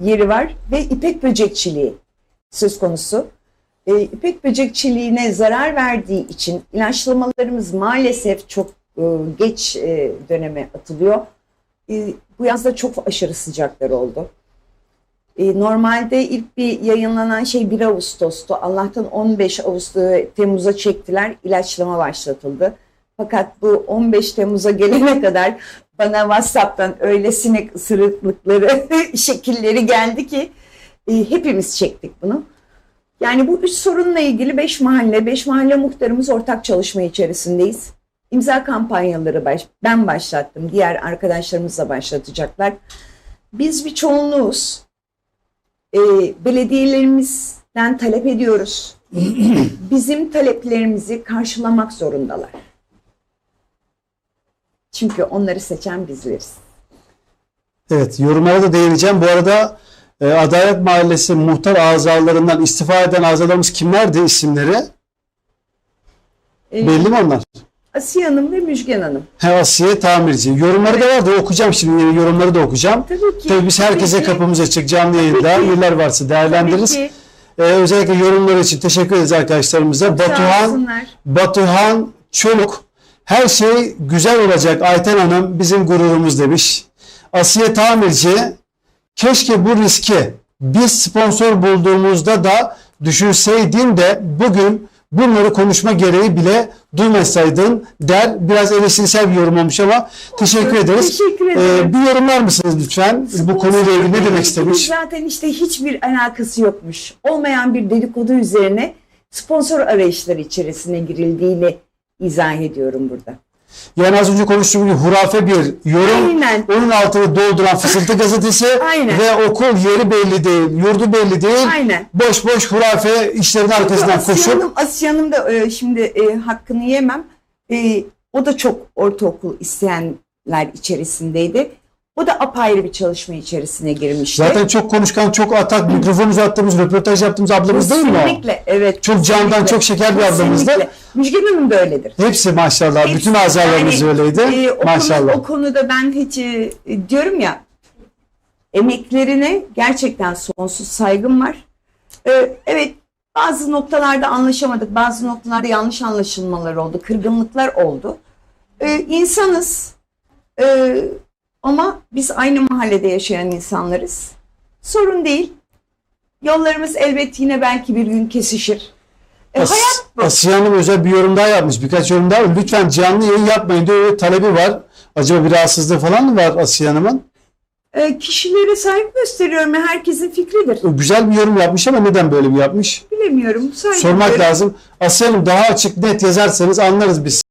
yeri var ve ipek böcekçiliği söz konusu. E, ipek böcekçiliğine zarar verdiği için ilaçlamalarımız maalesef çok e, geç e, döneme atılıyor. E, bu yazda çok aşırı sıcaklar oldu. E, normalde ilk bir yayınlanan şey 1 Ağustos'tu. Allah'tan 15 Ağustos Temmuz'a çektiler. ilaçlama başlatıldı. Fakat bu 15 Temmuz'a gelene kadar bana WhatsApp'tan öyle sinek ısırıklıkları şekilleri geldi ki e, hepimiz çektik bunu. Yani bu üç sorunla ilgili 5 mahalle, 5 mahalle muhtarımız ortak çalışma içerisindeyiz. İmza kampanyaları baş, ben başlattım. Diğer arkadaşlarımız da başlatacaklar. Biz bir çoğunluğuz. E, belediyelerimizden talep ediyoruz. Bizim taleplerimizi karşılamak zorundalar. Çünkü onları seçen bizleriz. Evet, yorumlara da değineceğim. Bu arada e, Adalet Mahallesi muhtar azalarından istifa eden azalarımız kimlerdi isimleri? E, Belli mi onlar? Asiye Hanım ve Müjgan Hanım. He, Asiye Tamirci. Yorumları da vardı. Okuyacağım şimdi. Yorumları da okuyacağım. Tabii ki. Tabii biz herkese tabii ki, kapımız açık. Canlı yayında. Neler varsa tabii değerlendiririz. ki. Ee, özellikle yorumlar için teşekkür ederiz arkadaşlarımıza. Batuhan. Batuhan Çoluk. Her şey güzel olacak Ayten Hanım bizim gururumuz demiş. Asiye Tamirci. Keşke bu riski biz sponsor bulduğumuzda da düşünseydin de bugün bunları konuşma gereği bile duymasaydın der. Biraz eleştirisel bir yorum olmuş ama teşekkür ederiz. Teşekkür ederim. Ee, bir yorumlar mısınız lütfen? Bu konuyla ilgili ne demek istemiş? Zaten işte hiçbir alakası yokmuş. Olmayan bir dedikodu üzerine sponsor arayışları içerisine girildiğini izah ediyorum burada. Yani az önce konuştuğum gibi hurafe bir yorum. Aynen. Onun altını dolduran Fısıltı Gazetesi Aynen. ve okul yeri belli değil, yurdu belli değil. Aynen. Boş boş hurafe işlerin arkasından Asiye koşup Hanım da e, şimdi e, hakkını yemem. E, o da çok ortaokul isteyenler içerisindeydi. O da apayrı bir çalışma içerisine girmişti. zaten çok konuşkan, çok atak, mikrofon uzattığımız, röportaj yaptığımız ablamız değil mi? Kesinlikle evet. Çok candan, kesinlikle. çok şeker bir ablamızdı. Kesinlikle. Müjgan Hanım da öyledir. Hepsi maşallah. Hepsi. Bütün azalarımız Yani, öyleydi. e, o, maşallah. Konu, o konuda ben hiç e, diyorum ya emeklerine gerçekten sonsuz saygım var. E, evet bazı noktalarda anlaşamadık, bazı noktalarda yanlış anlaşılmalar oldu, kırgınlıklar oldu. E, insanız E, ama biz aynı mahallede yaşayan insanlarız. Sorun değil. Yollarımız elbet yine belki bir gün kesişir. E, As- hayat bu. Asiye Hanım özel bir yorum daha yapmış. Birkaç yorum daha. Lütfen canlı yayın yapmayın diye talebi var. Acaba bir rahatsızlığı falan mı var Asiye Hanım'ın? E, kişilere saygı gösteriyorum. Herkesin fikridir. Güzel bir yorum yapmış ama neden böyle bir yapmış? Bilemiyorum. Saygı Sormak duyuyorum. lazım. Asiye Hanım daha açık net yazarsanız anlarız biz.